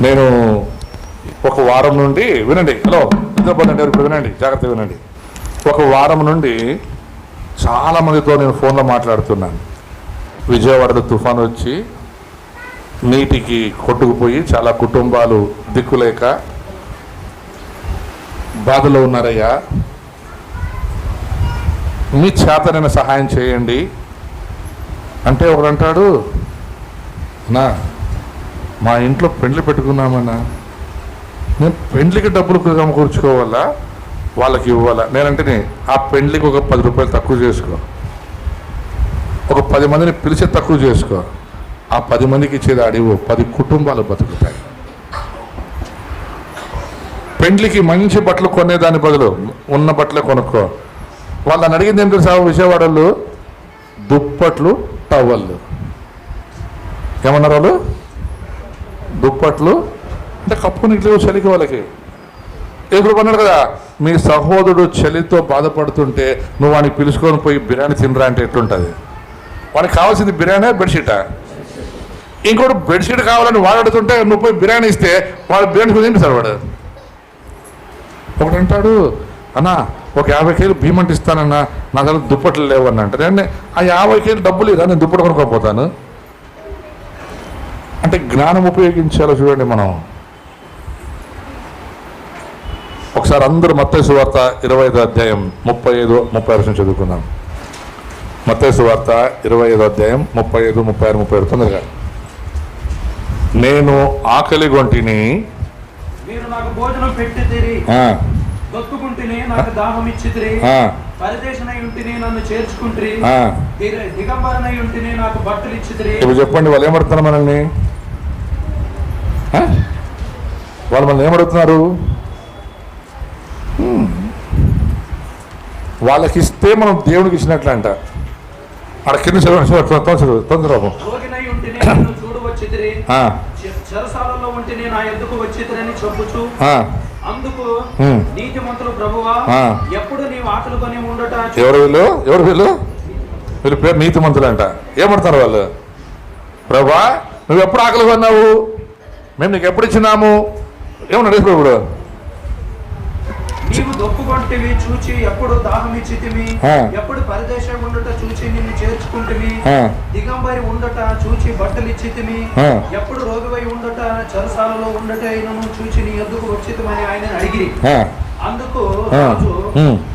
నేను ఒక వారం నుండి వినండి హలో నిద్రపోతండి ఇప్పుడు వినండి జాగ్రత్తగా వినండి. ఒక వారం నుండి చాలా మందితో నేను ఫోన్లో మాట్లాడుతున్నాను. విజయవాడలో తుఫాన్ వచ్చి నీటికి కొట్టుకుపోయి చాలా కుటుంబాలు దిక్కులేక బాధలో ఉన్నారయ్యా. మీ చేతనైన సహాయం చేయండి. అంటే ఒకడు అంటాడు నా మా ఇంట్లో పెండ్లి పెట్టుకున్నామన్నా నేను పెండ్లికి డబ్బులు సమకూర్చుకోవాలా వాళ్ళకి ఇవ్వాలా? నేనంటే ఆ పెండ్లికి ఒక పది రూపాయలు తక్కువ చేసుకో. ఒక పది మందిని పిలిచి తక్కువ చేసుకో. ఆ పది మందికి ఇచ్చేది అడివు పది కుటుంబాలు బతుకుతాయి. పెండ్లికి మంచి బట్టలు కొనేదాని బదులు ఉన్న బట్టలే కొనుక్కో. వాళ్ళని అడిగింది ఏం తెలుసా విజయవాడలో? దుప్పట్లు టవళ్ళు. ఏమన్నారు వాళ్ళు? దుప్పట్లు అంటే కప్పుకుని ఇట్లేవు చలికి వాళ్ళకి. ఇప్పుడు కొన్నాడు కదా మీ సహోదరుడు చలితో బాధపడుతుంటే నువ్వు వాడిని పిలుచుకొని పోయి బిర్యానీ తినరా అంటే ఎట్లుంటుంది? వాడికి కావాల్సింది బిర్యానీ బెడ్షీటా? ఇంకోటి బెడ్షీట్ కావాలని వాడు అడుగుతుంటే నువ్వు పోయి బిర్యానీ ఇస్తే వాడు బిర్యానీ తిండి సార్ వాడు. ఒకడు అంటాడు అన్నా ఒక యాభై కేజీలు భీమంట ఇస్తానన్నా నా దగ్గర దుప్పట్లు లేవన్నా అంటే నేను ఆ యాభై కేజీలు డబ్బులు ఇదా నేను దుప్పటి కొనుక్కోపోతాను అంటే జ్ఞానం ఉపయోగించాలో చూడండి మనం. ఒకసారి అందరూ మత్తయి సువార్త ఇరవై ఐదో అధ్యాయం ముప్పై ఐదు ముప్పై ఆరు చదువుకుందాం. మత్తయి సువార్త ఇరవై ఐదో అధ్యాయం ముప్పై ఐదు ముప్పై ఆరు ముప్పై ఏడు తొందరగా. నేను ఆకలి గొంటిని ఇప్పుడు చెప్పండి వాళ్ళు ఏమడుతున్నారు మనల్ని? వాళ్ళు మనల్ని ఏమడుగుతున్నారు. వాళ్ళకి ఇస్తే మనం దేవునికి ఇచ్చినట్లు అంట అక్కడ కింద చదవండి తొందర తొందర ఆ, చెరసాలలో చెప్పుచు. అందుకు ప్రభువా. ఎప్పుడు నీవు కొని ఉండట చూ- ఎవరు వీళ్ళు? ఎవరు వీళ్ళు? వీళ్ళ పేరు నీతిమంతులు అంట ఏమడుతున్నారు వాళ్ళు? ప్రభా నువ్వు ఎప్పుడు ఆకలి కొన్నావు? మేము నీకు ఎప్పుడు ఇచ్చినాము ఏమన్నా అడిగి ఇప్పుడు నీవు చూచి ఎప్పుడు దాహం ఇచ్చితివి ఆ. ఎప్పుడు పరదేశం ఉండట చూచి నిన్ను చేర్చుకుంటివి ఆ. దిగంబరి ఉండట చూచి బట్టలు. ఎప్పుడు రోగివై ఉండట చెరసాలలో ఉండట అయినను చూచి నీ వచ్చితమని ఆయన అందుకు.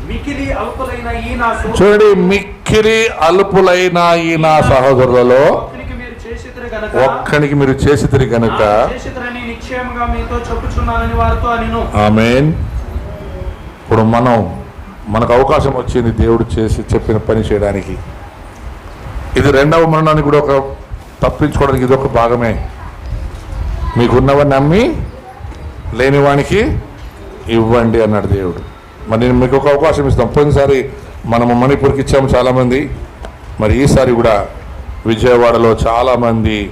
మికిలి అల్పులైన ఈ నా చూడండి మిక్కిరి అల్పులైన ఈ నా సహోదరులలో ఒక్కనికి మీరు చేసితిరి గనక ఒక్కనికి మీరు చేసి తిరిగి కనుక ఆమెన్. ఇప్పుడు మనం మనకు అవకాశం వచ్చింది దేవుడు చేసి చెప్పిన పని చేయడానికి. ఇది రెండవ మరణానికి కూడా ఒక తప్పించుకోవడానికి ఇది ఒక భాగమే. మీకున్నవన్నీ నమ్మి లేనివానికి ఇవ్వండి అన్నాడు దేవుడు. మరి నేను మీకు ఒక అవకాశం ఇస్తాం. పోయినసారి మనము మణిపూర్కి ఇచ్చాము చాలామంది. మరి ఈసారి కూడా విజయవాడలో చాలామంది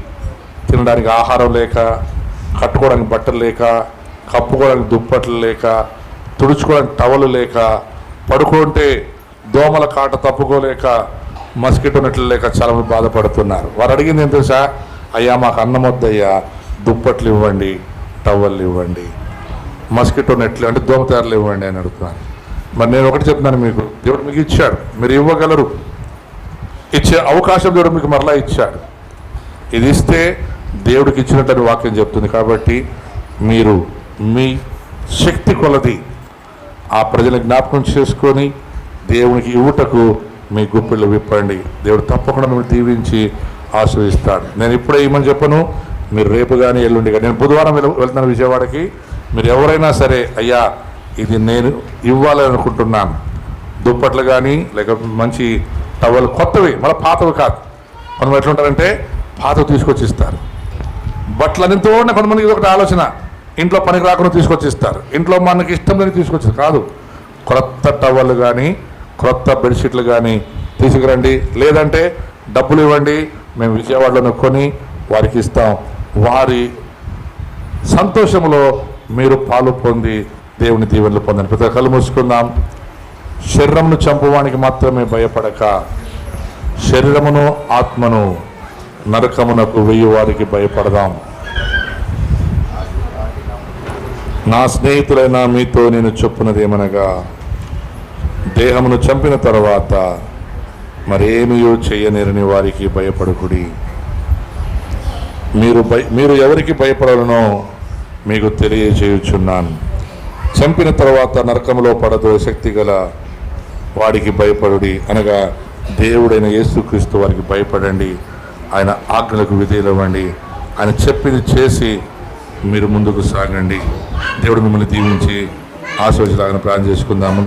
తినడానికి ఆహారం లేక కట్టుకోవడానికి బట్టలు లేక కప్పుకోవడానికి దుప్పట్లు లేక తుడుచుకోవడానికి టవలు లేక పడుకుంటే దోమల కాట తప్పుకోలేక మస్కిటో నెట్లు లేక చాలామంది బాధపడుతున్నారు. వారు అడిగింది ఏం తెలుసా? అయ్యా మాకు అన్నం వద్దయ్యా దుప్పట్లు ఇవ్వండి టవళ్ళు ఇవ్వండి మస్కిటో నెట్లు అంటే దోమతెరలు ఇవ్వండి అని అడుగుతున్నాను మరి నేను ఒకటి చెప్తున్నాను మీకు. దేవుడు మీకు ఇచ్చాడు. మీరు ఇవ్వగలరు. ఇచ్చే అవకాశం దేవుడు మీకు మరలా ఇచ్చాడు. ఇది ఇస్తే దేవుడికి ఇచ్చినట్టు వాక్యం చెప్తుంది కాబట్టి మీరు మీ శక్తి కొలది ఆ ప్రజల జ్ఞాపకం చేసుకొని దేవునికి ఇవ్వటకు మీ గుప్పిళ్ళు విప్పండి. దేవుడు తప్పకుండా మిమ్మల్ని దీవించి ఆశ్రయిస్తాడు నేను ఇప్పుడే ఏమని చెప్పను. మీరు రేపు కానీ ఎల్లుండి కానీ నేను బుధవారం వెళ్తున్నాను విజయవాడకి. మీరు ఎవరైనా సరే అయ్యా ఇది నేను ఇవ్వాలని అనుకుంటున్నాను దుప్పట్లు కానీ లేక మంచి టవల్ కొత్తవి మళ్ళీ పాతవి కాదు. మనం ఎట్లుంటారంటే పాతవి తీసుకొచ్చి ఇస్తారు బట్టలు అన్నింతో కొంతమందికి ఇది ఒకటి ఆలోచన. ఇంట్లో పనికి రాకుండా తీసుకొచ్చి ఇస్తారు ఇంట్లో మనకి ఇష్టం లేని తీసుకొచ్చి కాదు. క్రొత్త టవల్ కానీ క్రొత్త బెడ్షీట్లు కానీ తీసుకురండి. లేదంటే డబ్బులు ఇవ్వండి. మేము విజయవాడలో కొని వారికి ఇస్తాం. వారి సంతోషంలో మీరు పాలు పొంది దేవుని దీవెనలు పొందండి. ప్రతి ఒక్కరు కళ్ళు మూసుకుందాం. శరీరమును చంపువానికి మాత్రమే భయపడక శరీరమును ఆత్మను నరకమునకు వెయ్యి వారికి భయపడదాం. నా స్నేహితులైన మీతో నేను చెప్పున్నది ఏమనగా దేహమును చంపిన తర్వాత మరేమియో చేయనేరని వారికి భయపడకుడి. మీరు భయ మీరు ఎవరికి భయపడాలనో మీకు తెలియజేయుచున్నాను. చంపిన తర్వాత నరకంలో పడదు శక్తి గల వాడికి భయపడుడి అనగా దేవుడైన యేసుక్రీస్తు వారికి భయపడండి. ఆయన ఆజ్ఞలకు విధేయులవ్వండి. ఆయన చెప్పింది చేసి మీరు ముందుకు సాగండి. దేవుడు మిమ్మల్ని దీవించి ఆశీర్వదించాలని ప్రార్థన చేసుకుందాము.